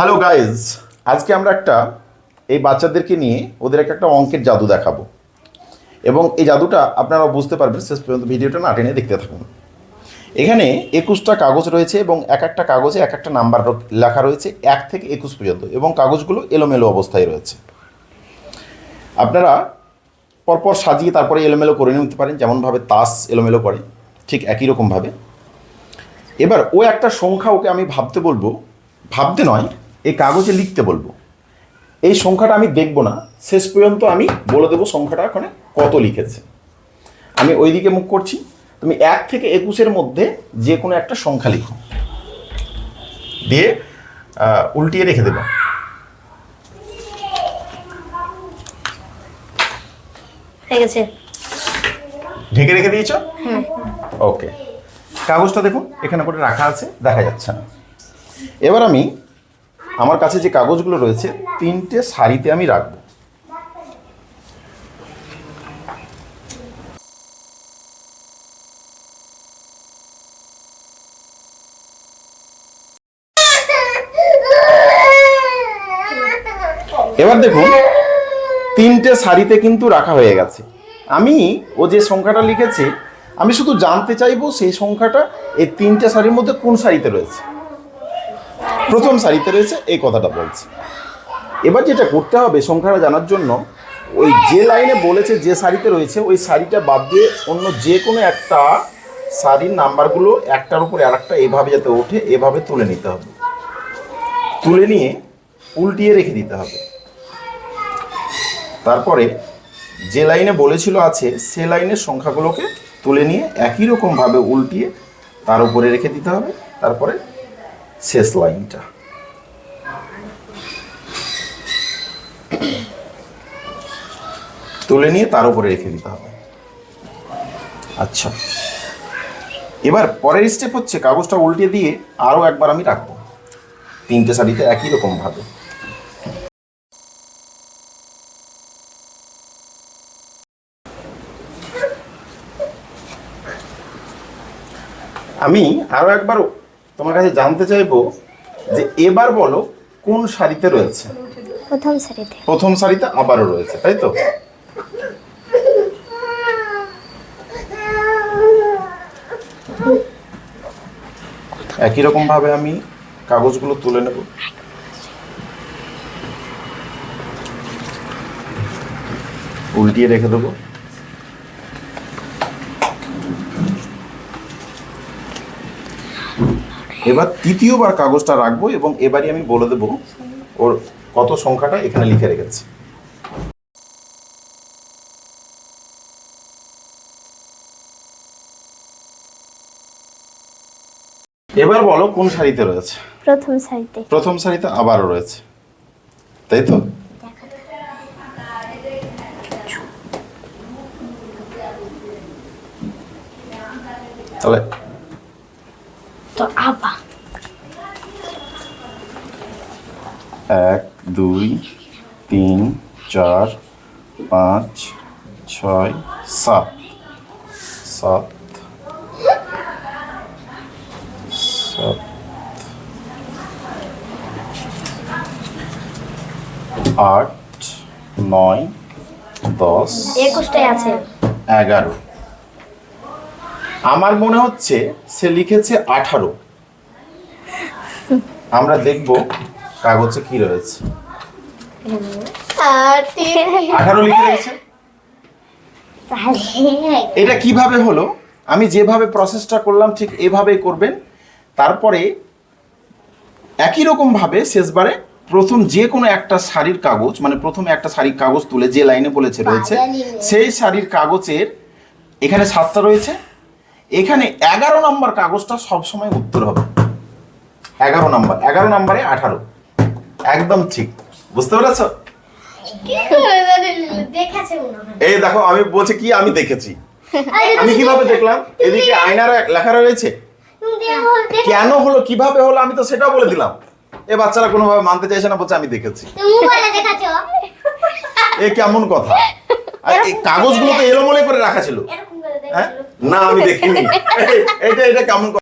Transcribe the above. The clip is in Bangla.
হ্যালো গাইজ আজকে আমরা একটা এই বাচ্চাদেরকে নিয়ে ওদের একটা অঙ্কের জাদু দেখাবো। এবং এই জাদুটা আপনারা বুঝতে পারবেন, শেষ পর্যন্ত ভিডিওটা না টেনে দেখতে থাকুন। এখানে একুশটা কাগজ রয়েছে এবং এক একটা কাগজে এক একটা নাম্বার লেখা রয়েছে এক থেকে একুশ পর্যন্ত এবং কাগজগুলো এলোমেলো অবস্থায় রয়েছে। আপনারা পরপর সাজিয়ে তারপরে এলোমেলো করে নিতে পারেন, যেমনভাবে তাস এলোমেলো করে, ঠিক একই রকমভাবে। এবার ও একটা সংখ্যা ওকে আমি ভাবতে বলব। ভাবতে নয় এই কাগজে লিখতে বলব। এই সংখ্যাটা আমি দেখব না। শেষ পর্যন্ত আমি বলে দেবো সংখ্যাটা ওখানে কত লিখেছে। আমি ওই দিকে মুখ করছি। তুমি এক থেকে একুশের মধ্যে যে কোনো একটা সংখ্যা লিখো। দিয়ে উল্টিয়ে রেখে দেবো। হয়ে গেছে। ঢেকে রেখে দিয়েছ? হ্যাঁ। ওকে। কাগজটা দেখুন এখানে করে রাখা আছে দেখা যাচ্ছে না। এবার আমি আমার কাছে যে কাগজগুলো রয়েছে, তিনটে শাড়িতে আমি রাখব। এবার দেখুন, তিনটে শাড়িতে কিন্তু রাখা হয়ে গেছে। আমি ও যে সংখ্যাটা লিখেছে, আমি শুধু জানতে চাইব সেই সংখ্যাটা, এই তিনটে শাড়ির মধ্যে কোন শাড়িতে রয়েছে। প্রথম সারিতে রয়েছে, এই কথাটা বলছে। এবার যেটা করতে হবে সংখ্যাটা জানার জন্য, ওই যে লাইনে বলেছে যে সারিতে রয়েছে, ওই সারিটা বাদ দিয়ে অন্য যে কোনো একটা সারির নাম্বারগুলো একটার উপরে আর একটা এভাবে যাতে ওঠে, এভাবে তুলে নিতে হবে। তুলে নিয়ে উল্টিয়ে রেখে দিতে হবে। তারপরে যে লাইনে বলেছিল আছে, সে লাইনের সংখ্যাগুলোকে তুলে নিয়ে একই রকমভাবে উল্টিয়ে তার উপরে রেখে দিতে হবে। তারপরে শেষ লাইনটা। তুলে নিয়ে তার উপরে রেখে দিতে হবে। আচ্ছা। এবার পরের স্টেপ হচ্ছে কাগজটা উল্টে দিয়ে আরও একবার আমি রাখব। তিনটে শাড়িতে একই রকমভাবে আমি আরও একবার তোমার কাছে জানতে চাইব যে এবার বলো কোন শাড়িতে রয়েছে? প্রথম সারিতে প্রথম শাড়িতে আবারও রয়েছে তাই তো? একই রকম ভাবে আমি কাগজগুলো তুলে নেব। উল্টিয়ে রেখে দেবো। এবার তৃতীয়বার কাগজটা রাখব এবং এবারই আমি বলে দেবো ওর কত সংখ্যাটা এখানে লিখে রেখেছে। এবার বলো কোন সারিতে রয়েছে? প্রথম সারিতে প্রথম সারিতে আবারও রয়েছে। তাই তো? তাহলে তো আবার এক দুই তিন চার পাঁচ ছয় সাত। সাত। সাত। আট নয় দশ একুশটাই আছে। এগারো। আমার মনে হচ্ছে সে লিখেছে আঠারো। আমরা দেখব কাগজে কি রয়েছে। আঠারো লিখে রয়েছে এটা কীভাবে হলো? আমি যেভাবে প্রসেসটা করলাম ঠিক এভাবেই করবেন। তারপরে একই রকমভাবে শেষবারে প্রথম যে কোনো একটা শাড়ির কাগজ মানে প্রথমে একটা শাড়ির কাগজ তুলে যে লাইনে বলেছে রয়েছে সেই শাড়ির কাগজের এখানে সাতটা রয়েছে। এখানে এগারো নম্বর কাগজটা সবসময় উত্তর হবে। এগারো নম্বর, এগারো নম্বরে আঠারো। একদম ঠিক। বুঝতে পেরেছ? এই দেখো, আমি বলছি কি আমি দেখেছি। আমি কীভাবে দেখলাম? এদিকে আয়নার লেখা রয়েছে। কেন হলো, কীভাবে হলো, আমি তো সেটাও বলে দিলাম। এ বাচ্চারা কোনোভাবে মানতে চাইছে না, বলছে আমি দেখেছি। এ কেমন কথা। আর এই কাগজগুলো তো এলোমেলো করে রাখা ছিল। না আমি দেখিনি এটা এটা কেমন?